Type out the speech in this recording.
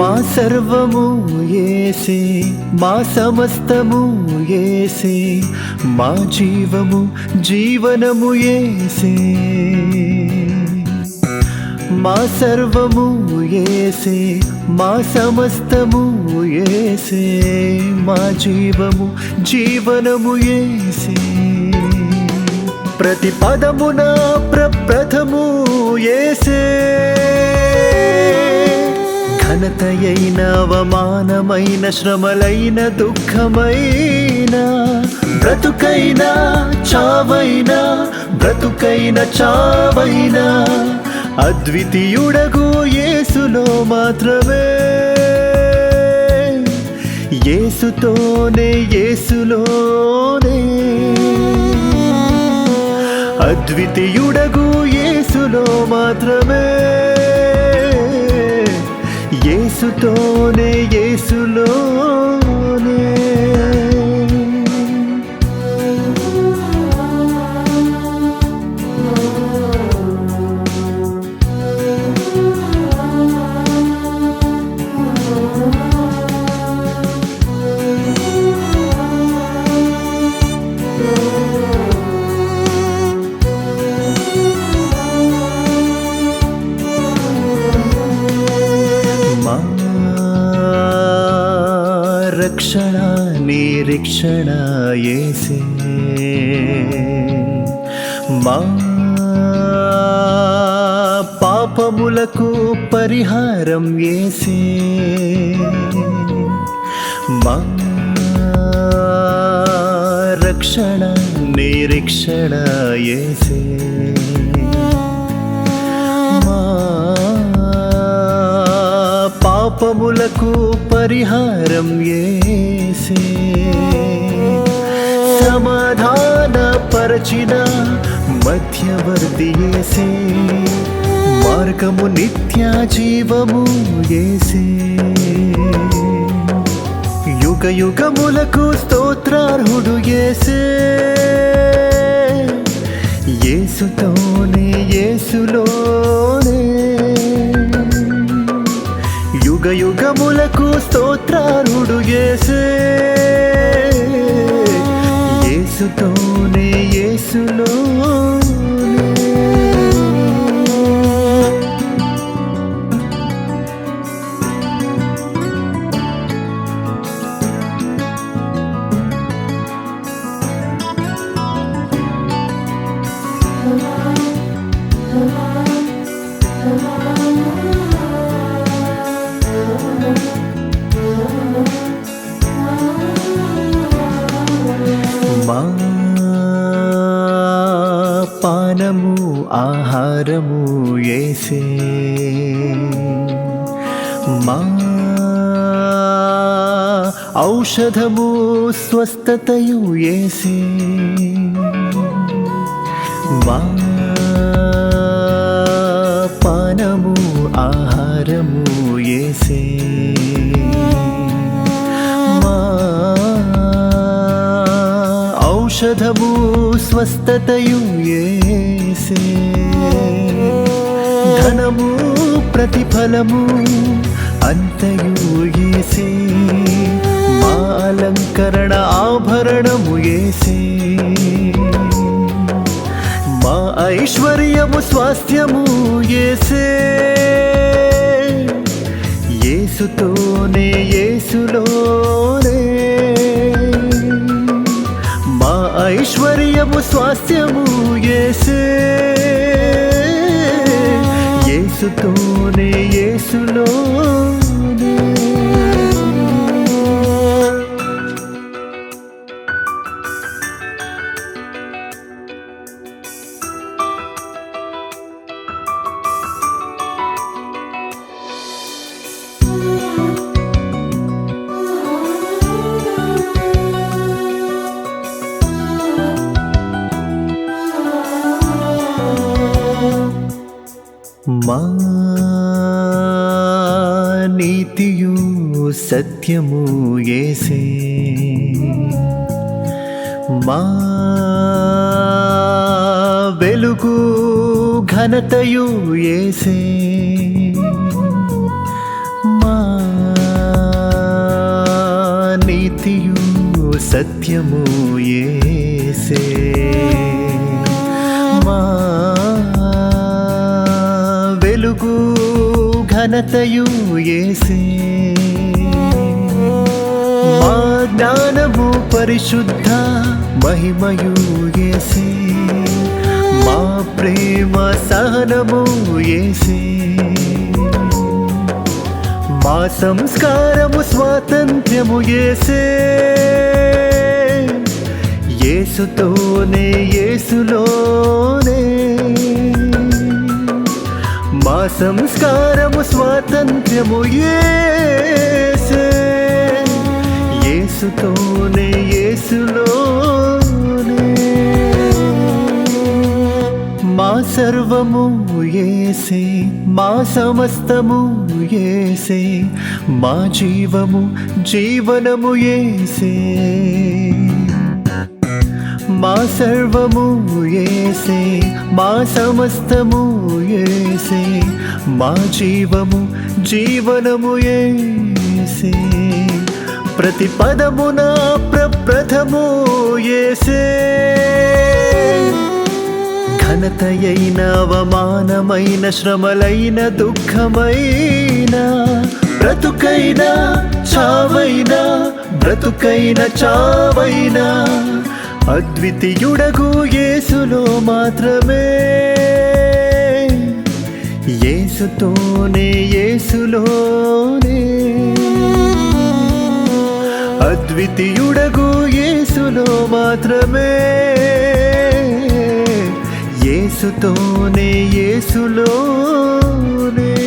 మా సర్వము ఏసే మా సమస్తము ఏసే మా జీవము జీవనము ఏసే. మా సర్వము ఏసే మా సమస్తము ఏసే మా జీవము జీవనము ఏసే. ప్రతి పదమున ప్ర ఘనతయైన అవమానమైన శ్రమలైన దుఃఖమైన బ్రతుకైనా చావైనా బ్రతుకైన చావైనా అద్వితీయుడగు యేసులో మాత్రమే. యేసుతోనే యేసులోనే. అద్వితీయుడగు యేసులో మాత్రమే. యేసుతోనే యేసులోనే. రక్షణ నిరీక్షణ ఏసే. మా పాపములకు పరిహారం ఏసే. మా రక్షణ నిరీక్షణ ఏసే. పాపములకు పరిహారం ఏసే. సమాధాన పరచిన మధ్యవర్తి ఏసే. మార్గము నిత్య జీవము ఏసే. యుగ యుగములకు స్తోత్రార్హుడు ఏసే. ఏసుతోనే ఏసులోనే యుగములకు స్తోత్రారుడు యేసే. యేసుతోనే యేసులో మా ఆహారము ఏసే. మా ఔషధము స్వస్థతయు ఏసే. మా పానము ఆహారము ఏసే. మా ఔషధము స్వస్థతయు ఏ చేసే ధనము ప్రతిఫలము అంతయు ఏసే మా అలంకరణ ఆభరణము ఏసే. మా ఐశ్వర్యము స్వాస్థ్యము ఏసే. ఏసుతోనే ఏసులో స్వాస్థ్యము ఏసే ఏసుతోనే ఏసులోనే సత్యము ఏసే. మా వెలుగు ఘనతయు ఏసే. మా నీతియు సత్యము ఏసే. మా వెలుగు ఘనతయు ఏసే. మా జ్ఞానము పరిశుద్ధ మహిమయు ఏసే మా ప్రేమ సహనము ఏసే మా సంస్కారము స్వాతంత్ర్యము ఏసే ఏసుతోనే ఏసులోనే మా సంస్కారము స్వాతంత్ర్యము ఏ యేసుతోనే యేసులోనే. మా సర్వము ఏసే మా సమస్తము ఏసే మా జీవము జీవనము ఏసే మా సర్వము ఏసే మా సమస్తము ఏసే మా జీవము జీవనము ఏసే ప్రతి పదమున ప్రప్రథము ఏసే. ఘనతయైన అవమానమైన శ్రమలైన దుఃఖమైన బ్రతుకైన చావైన బ్రతుకైన చావైన అద్వితీయుడగు యేసులో మాత్రమే. యేసుతోనే యేసులోనే అద్వితీయుడగు యేసులో మాత్రమే. యేసుతోనే యేసులోనే.